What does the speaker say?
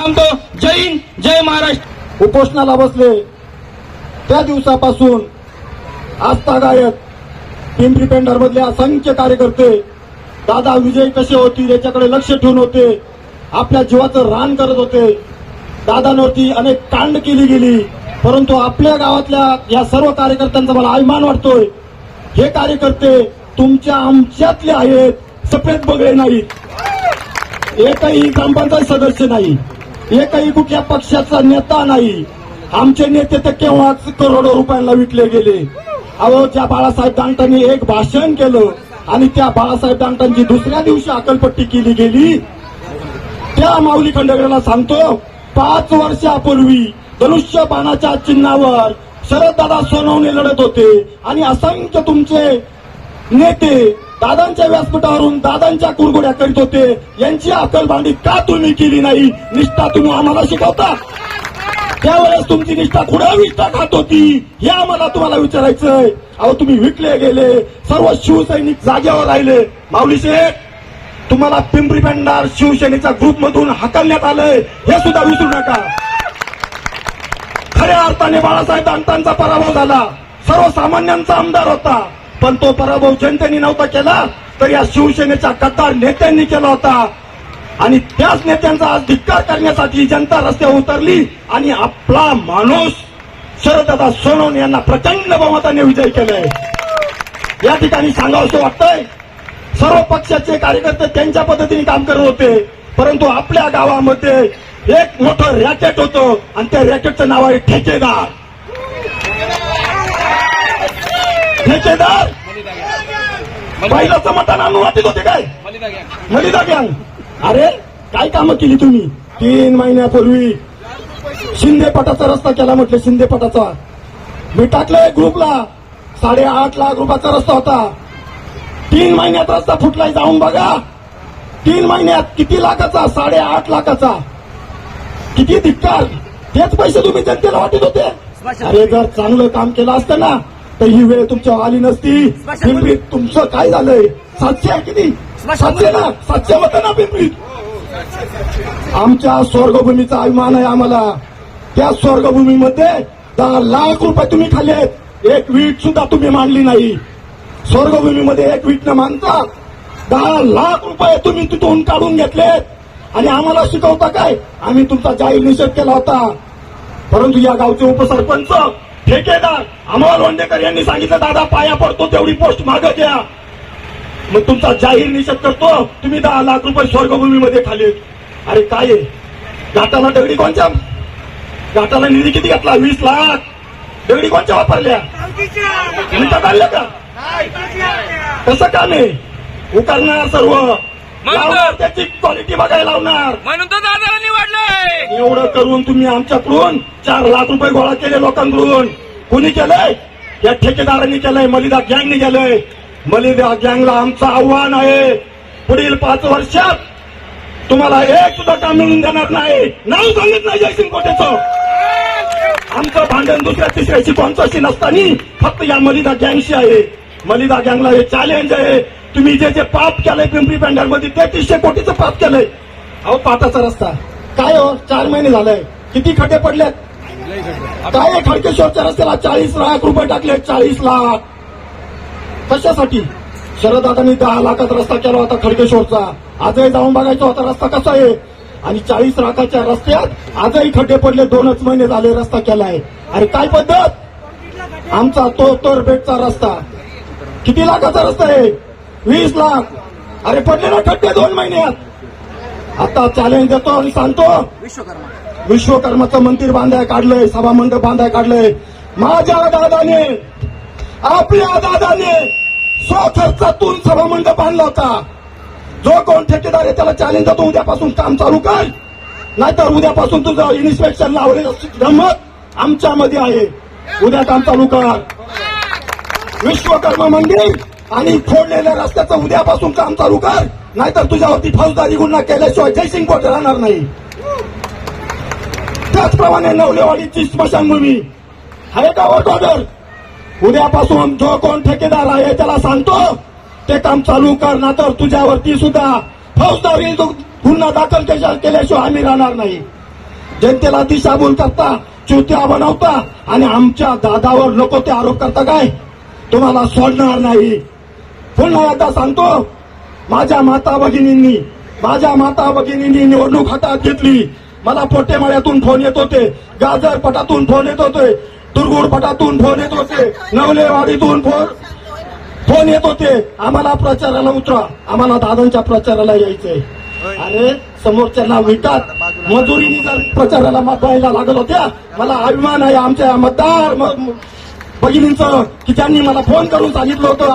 जैन जय हिंद जय महाराष्ट्र. उपोषणाला बसले. त्या दिवसापासून आस्थागायक पिंपरी पेंढार मधले असंख्य कार्यकर्ते दादा विजय कसे होतील याच्याकडे लक्ष ठेवून होते. आपल्या जीवाचं रान करत होते. दादांवरती अनेक कांड केली गेली. परंतु आपल्या गावातल्या या सर्व कार्यकर्त्यांचा मला अभिमान वाटतोय. हे कार्यकर्ते तुमच्या आमच्यातले आहेत. सफेद बगळे नाहीत. एकही ग्रामपंचायत सदस्य नाही. एकही कुठल्या पक्षाचा नेता नाही. आमचे नेते तर केव्हाच करोडो रुपयांना विकले गेले. अहो ज्या बाळासाहेब दांटांनी एक भाषण केलं आणि त्या बाळासाहेब दांटांची दुसऱ्या दिवशी अकलपट्टी केली गेली त्या माऊली खंडेगराला सांगतो पाच वर्षापूर्वी धनुष्य बाणाच्या चिन्हावर शरददादा सोनवणे लढत होते. आणि असंख्य तुमचे नेते दादांच्या व्यासपीठावरून दादांच्या कुरगुड्या करीत होते. यांची अकलबांडी का तुम्ही केली नाही? निष्ठा तुम्ही आम्हाला शिकवता. त्यावेळेस तुमची निष्ठा कुणा विष्ठा खात होती? हे आम्हाला तुम्हाला विचारायचंय. अहो तुम्ही विकले गेले. सर्व शिवसैनिक जागेवर राहिले. माऊली शेख तुम्हाला पिंपरी पेंडार शिवसेनेच्या ग्रुपमधून हाकलण्यात आलंय. हे सुद्धा विसरू नका. खऱ्या अर्थाने बाळासाहेब दांतांचा पराभव झाला. सर्वसामान्यांचा आमदार होता. पण तो पराभव जनतेने नव्हता केला तर या शिवसेनेच्या कट्टार नेत्यांनी केला होता. आणि त्याच नेत्यांचा आज धिक्कार करण्यासाठी जनता रस्त्यावर उतरली आणि आपला माणूस शरददादा सोनवणे यांना प्रचंड बहुमताने विजय केलाय. या ठिकाणी सांगावं असं वाटतंय सर्व पक्षाचे कार्यकर्ते त्यांच्या पद्धतीने काम करत होते परंतु आपल्या गावामध्ये एक मोठं रॅकेट होतं आणि त्या रॅकेटचं नाव आहे ठेकेदार. ठेकेदार? मटण आणून वाटत होते काय? मलिदा गँग. अरे काय कामं केली तुम्ही? तीन महिन्यापूर्वी शिंदे पटाचा रस्ता केला म्हटलं शिंदे पटाचा. मी टाकलंय ग्रुपला. साडेआठ लाख रुपयाचा रस्ता होता. तीन महिन्यात रस्ता फुटलाय जाऊन बघा. तीन महिन्यात किती लाखाचा? साडेआठ लाखाचा. किती धिक्कार. तेच पैसे तुम्ही जनतेला वाटत होते. अरे जर चांगलं काम केलं असतं ना तर ही वेळ तुमच्यावर आली नसती. पिंपरीत तुमचं काय झालंय? सातशे आहे किती सातशे ना? सातशे होतं ना पिंपरीत आमच्या स्वर्गभूमीचा अभिमान आहे आम्हाला. त्या स्वर्गभूमीमध्ये दहा लाख रुपये तुम्ही खाल्लेत एक वीट सुद्धा तुम्ही मांडली नाही. स्वर्गभूमीमध्ये एक वीट न मानता दहा लाख रुपये तुम्ही तिथून काढून घेतलेत आणि आम्हाला शिकवता काय? आम्ही तुमचा जाहीर निषेध केला होता. परंतु या गावचे उपसरपंच ठेकेदार अमोल वंडेकर यांनी सांगितलं दादा पाया पडतो तेवढी पोस्ट मागं घ्या. मग तुमचा जाहीर निषेध करतो. तुम्ही दहा लाख रुपये स्वर्गभूमीमध्ये खाली अरे काय घाटाला दगडी कोणच्या? घाटाला निधी किती घातला? वीस लाख. दगडी कोणच्या वापरल्या? आणल्या का? कसं काम आहे उकारणार सर्व. त्याची क्वालिटी बघायला लावणार. म्हणून एवढं करून तुम्ही आमच्याकडून चार लाख रुपये गोळा केले लोकांकडून. कुणी केलंय? या ठेकेदारांनी केलंय मलिदा गँगने केलंय. मलिदा गँगला आमचं आव्हान आहे. पुढील पाच वर्षात तुम्हाला एक सुद्धा काम मिळून देणार नाही. नाव सांगित नाही जयसिंग कोटेचं आमचं भांडण दुसऱ्या तिसऱ्याशी कोणत्याशी नसताना फक्त या मलिदा गँगशी आहे. मलिदा गँगला हे चॅलेंज आहे. तुम्ही जे जे पाप केलंय पिंपरी पेंढारमध्ये तेहतीसशे कोटीचं पाप केलंय. अहो पाटाचा रस्ता. काय हो? चार महिने झाले किती खड्डे पडलेत? काय आहे खडकेश्वरच्या रस्त्याला चाळीस लाख रुपये टाकले? चाळीस लाख. कशासाठी? शरददादांनी दहा लाखात रस्ता केला होता खडकेश्वरचा. आजही जाऊन बघायचा होता रस्ता कसा आहे? आणि चाळीस लाखाच्या रस्त्यात आजही खड्डे पडले. दोनच महिने झाले रस्ता केलाय. अरे काय पद्धत? आमचा तो तर बेटचा रस्ता. किती लाखाचा रस्ता आहे? वीस लाख. अरे पडले ना खड्डे दोन महिन्यात. आता चॅलेंज देतो आणि सांगतो. विश्वकर्माचं मंदिर बांधाय काढलंय सभा मंडप बांधाय काढलंय. माझ्या दादाने आपल्या दादाने स्वखर्चातून सभा मंडप बांधला होता. जो कोण ठेकेदार आहे त्याला चॅलेंज देतो उद्यापासून काम चालू कर. नाहीतर उद्यापासून तुझं इन्स्पेक्शन लावलेलं गंमत आमच्यामध्ये आहे. उद्या काम चालू कर. विश्वकर्मा मंदिर आणि फोडलेल्या रस्त्याचं उद्यापासून काम चालू कर. नाहीतर तुझ्यावरती फौजदारी गुन्हा केल्याशिवाय जयसिंग कोट राहणार नाही. त्याचप्रमाणे नवलेवाडीची स्मशानभूमी आहे का वर्क ऑर्डर उद्यापासून जो कोण ठेकेदार आहे त्याला सांगतो ते काम चालू कर ना तर तुझ्यावरती सुद्धा फौजदारी गुन्हा दाखल केल्याशिवाय आम्ही राहणार नाही. जनतेला दिशाभूल करता चुत्या बनवता आणि आमच्या दादावर नको ते आरोप करता काय? तुम्हाला सोडणार नाही. पुन्हा एकदा सांगतो माझ्या माता भगिनींनी माझ्या माता भगिनींनी निवडणूक हातात घेतली. मला पोटेमाळ्यातून फोन येत होते गाजर पटातून फोन येत होते दुर्गुडपटातून फोन येत होते नवलेवाडीतून फोन फोन येत होते. आम्हाला प्रचाराला उतरा. आम्हाला दादांच्या प्रचाराला यायचंय अरे समोरच्यांना विटात मजुरीने जर प्रचाराला व्हायला लागत होत्या मला अभिमान आहे आमच्या मतदार भगिनींचं की ज्यांनी मला फोन करून सांगितलं होतं